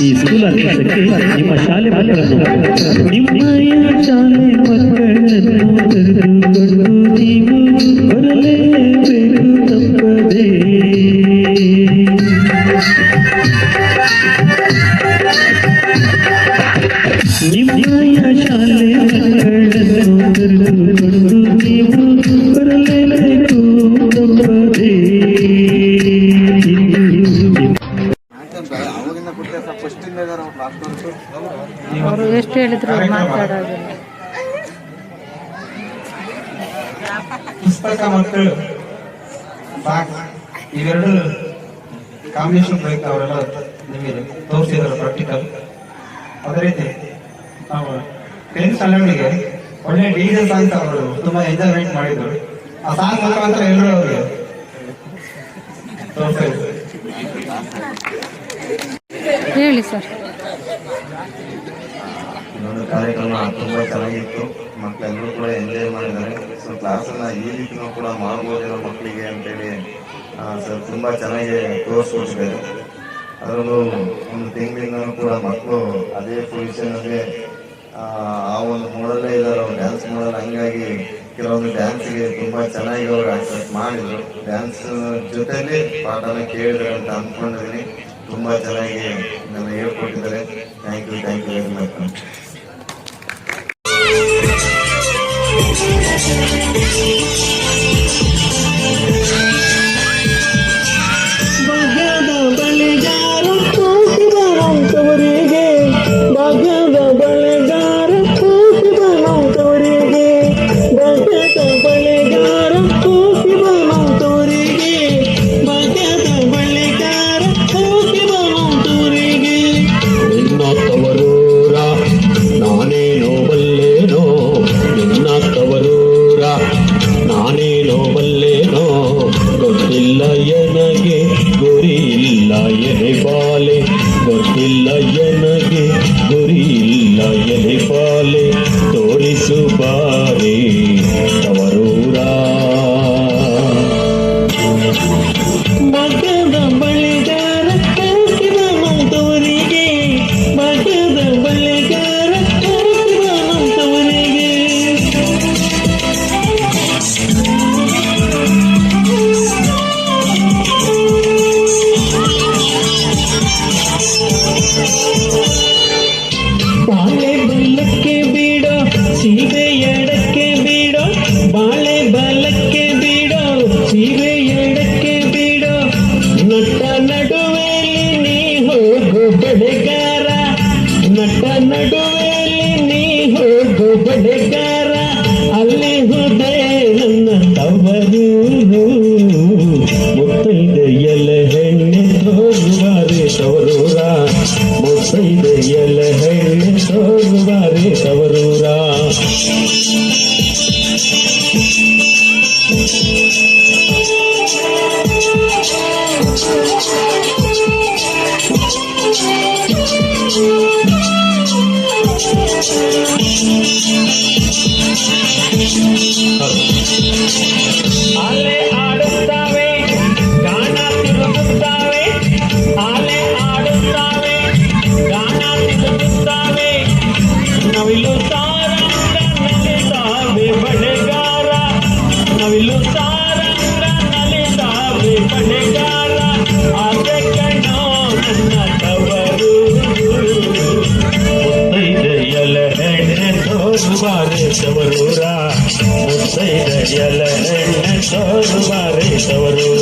ಈ ನಿಮ್ಮ ಶಾಲೆ ಮಕ್ಕಳನ್ನು ಶಾಲೆ ಪುಸ್ತಕ ಮತ್ತು ಬಾಕ್ಸ್ ಇವೆರಡು ಕಾಂಬಿನೇಷನ್ ಪ್ರಯುಕ್ತ ಅವರೆಲ್ಲ ನಿಮಗೆ ತೋರಿಸಿದ್ರು ಪ್ರಾಕ್ಟಿಕಲ್ ಅದೇ ರೀತಿ ನಾವು ಟೆಂತ್ ಸ್ಟ್ಯಾಂಡರ್ಡ್ಗೆ ಒಳ್ಳೆ ಡಿಜೆ ಸಾಂಗ್ ಅವರು ತುಂಬಾ ಎಂಜಾಯ್ಮೆಂಟ್ ಮಾಡಿದ್ರು. ಆ ಸಾಂಗ್ ಮುಖಾಂತರ ಎಲ್ಲರೂ ಅವರಿಗೆ ತೋರಿಸ್ತಾ ಹೇಳಿ ಸರ್. ಕಾರ್ಯಕ್ರಮ ತುಂಬಾ ಚೆನ್ನಾಗಿತ್ತು. ಮಕ್ಕಳೆಲ್ಲರೂ ಕೂಡ ಎಂಜಾಯ್ ಮಾಡಿದ್ದಾರೆ. ಸೊ ಕ್ಲಾಸನ್ನ ಈ ರೀತಿನೂ ಕೂಡ ಮಾಡಬಹುದಿರೋ ಮಕ್ಕಳಿಗೆ ಅಂತೇಳಿ ಸರ್ ತುಂಬಾ ಚೆನ್ನಾಗಿ ತೋರಿಸ್ಕೊಟ್ಟಿದ್ದಾರೆ ಅದರಲ್ಲೂ ಒಂದು ತಿಂಗಳಿಂದ ಕೂಡ ಮಕ್ಕಳು ಅದೇ ಪೊಸಿಷನ್ ಅಲ್ಲಿ, ಆ ಆ ಒಂದು ಮೋಡಲ್ಲೇ ಇದ್ದಾರೆ. ಅವ್ರು ಡ್ಯಾನ್ಸ್ ಮಾಡಲ್ಲ ಹಂಗಾಗಿ ಕೆಲವೊಂದು ಡ್ಯಾನ್ಸ್ಗೆ ತುಂಬಾ ಚೆನ್ನಾಗಿ ಅವರು ಆಕ್ಸೆಪ್ಟ್ ಮಾಡಿದ್ರು. ಡ್ಯಾನ್ಸ್ ಜೊತೆಲಿ ಪಾಠನ ಕೇಳಿದ್ರೆ ಅಂತ ಅಂದ್ಕೊಂಡಿದ್ದೀನಿ ತುಂಬಾ ಚೆನ್ನಾಗಿ ನಡುವೆಯಲ್ಲಿ ನೀ ಹೋಗು ಬಳೆಗಾರ. ನಟ ನಡುವೆಯಲ್ಲಿ ನೀ ಹೋಗು ಬಳೆಗಾರ. ಅಲ್ಲಿ ಹುದೇ ನನ್ನ ತವರು. ಮುತ್ತೈದೆಯಲ್ಲ ಹೆಣ್ಣೆ ತೋರುವಾರೆ ತವರೂರ. ಮುತ್ತೈದೆಯಲ್ಲ ಹೆಣ್ಣೆ ತೋರುವಾರೆ ತವರೂರ. Thank you. ಹೆಣ್ಣೆ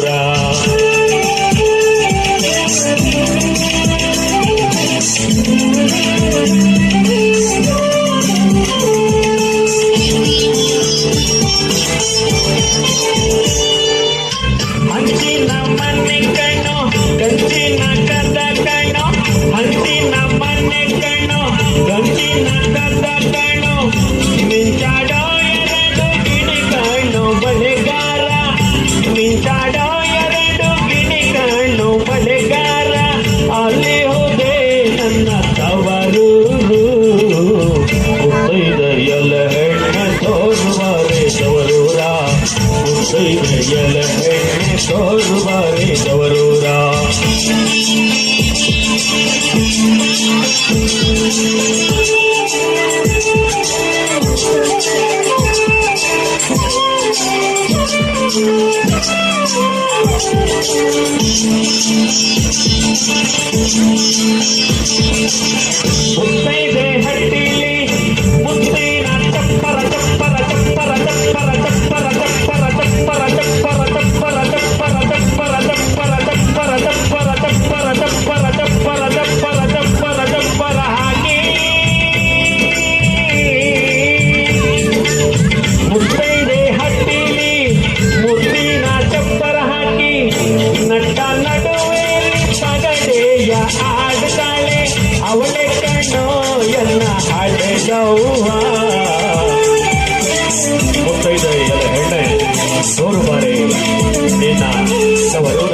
So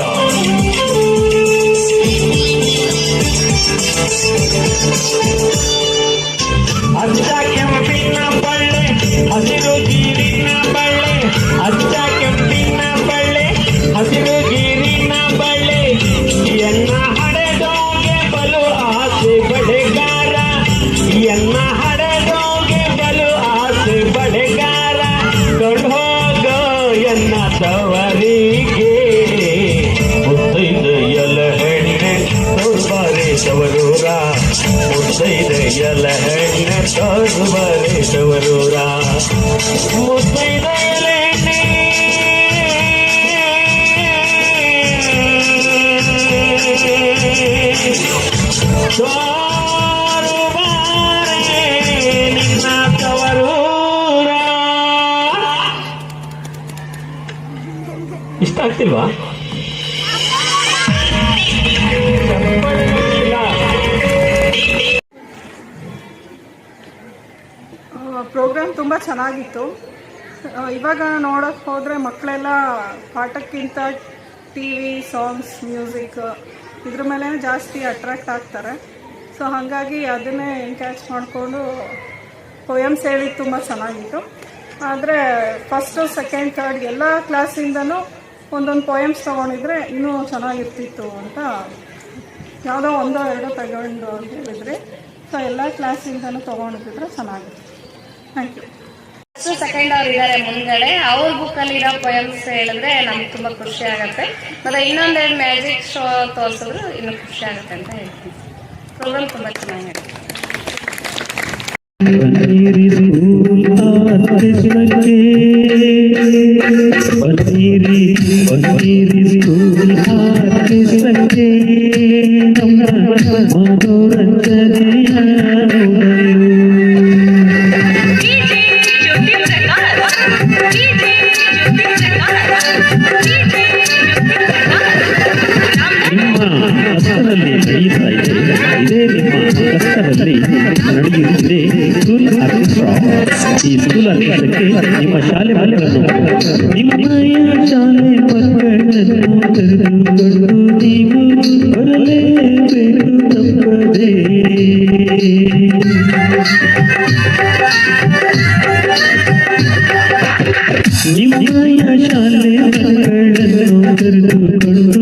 ಮುತ್ತೈದೆಯಲ ಹೆಣ್ಣ ತೋರುವ ರೇಶವರೂರ ಮುತ್ತೈದೆಯಲೆ ಇಷ್ಟ ಆಗ್ತಿಲ್ವಾ? ಪ್ರೋಗ್ರಾಮ್ ತುಂಬ ಚೆನ್ನಾಗಿತ್ತು. ಇವಾಗ ನೋಡೋಕ್ಕೆ ಹೋದರೆ ಮಕ್ಕಳೆಲ್ಲ ಪಾಠಕ್ಕಿಂತ ಟಿ ವಿ ಸಾಂಗ್ಸ್, ಮ್ಯೂಸಿಕ್ ಇದ್ರ ಮೇಲೆ ಜಾಸ್ತಿ ಅಟ್ರಾಕ್ಟ್ ಆಗ್ತಾರೆ. ಸೊ ಹಾಗಾಗಿ ಅದನ್ನೇ ಎನ್ಕ್ಯಾಚ್ ಮಾಡಿಕೊಂಡು ಪೊಯಮ್ಸ್ ಹೇಳಿದ್ದು ತುಂಬ ಚೆನ್ನಾಗಿತ್ತು. ಆದರೆ ಫಸ್ಟು ಸೆಕೆಂಡ್ ಥರ್ಡ್ ಎಲ್ಲ ಕ್ಲಾಸಿಂದನೂ ಒಂದೊಂದು ಪೊಯಮ್ಸ್ ತೊಗೊಂಡಿದ್ರೆ ಇನ್ನೂ ಚೆನ್ನಾಗಿರ್ತಿತ್ತು ಅಂತ ಯಾವುದೋ ಒಂದೋ ಎರಡೋ ತಗೊಂಡು ಅಂತ ಹೇಳಿದ್ರಿ. ಸೊ ಎಲ್ಲ ಕ್ಲಾಸಿಂದನೂ ತೊಗೊಂಡಿದ್ರೆ ಚೆನ್ನಾಗಿತ್ತು. ಸೆಕೆಂಡ್ ಅವ್ರು ಇದಾರೆ ಮುಂದ್ಗಡೆ ಅವ್ರ ಬುಕ್ ಅಲ್ಲಿ ಇರೋ ಪೊಯಮ್ಸ್ ಹೇಳಿದ್ರೆ ನಮ್ಗೆ ತುಂಬಾ ಖುಷಿ ಆಗತ್ತೆ ಮತ್ತೆ ಇನ್ನೊಂದೆರಡು ಮ್ಯಾಜಿಕ್ ಶೋ ತೋರಿಸಿದ್ರು ಇನ್ನೂ ಖುಷಿ ಆಗುತ್ತೆ ಅಂತ ಹೇಳ್ತೀನಿ ಪ್ರೋಗ್ರಾಮ್ ತುಂಬಾ ಚೆನ್ನಾಗಿದೆ ಬನ್ನಿರಿ ನಡೆಯುತ್ತಿದೆ ಸ್ಕೂಲ್ ಆರ್ಕೆಸ್ಟ್ರಾ ಈ ಸ್ಕೂಲ್ ಆರ್ಕೆಸ್ಟ್ರಾಕ್ಕೆ ನಿಮ್ಮ ಶಾಲೆ ಮಕ್ಕಳನ್ನು ನಿಮ್ಮಯ ಶಾಲೆ ಮಕ್ಕಳನ್ನು ಕರೆದುಕೊಂಡು ನೀವು ಬರಲೇಬೇಕು ತಪ್ಪದೇ ನಿಮ್ಮಯ ಶಾಲೆ ಮಕ್ಕಳನ್ನು ಕರೆದುಕೊಂಡು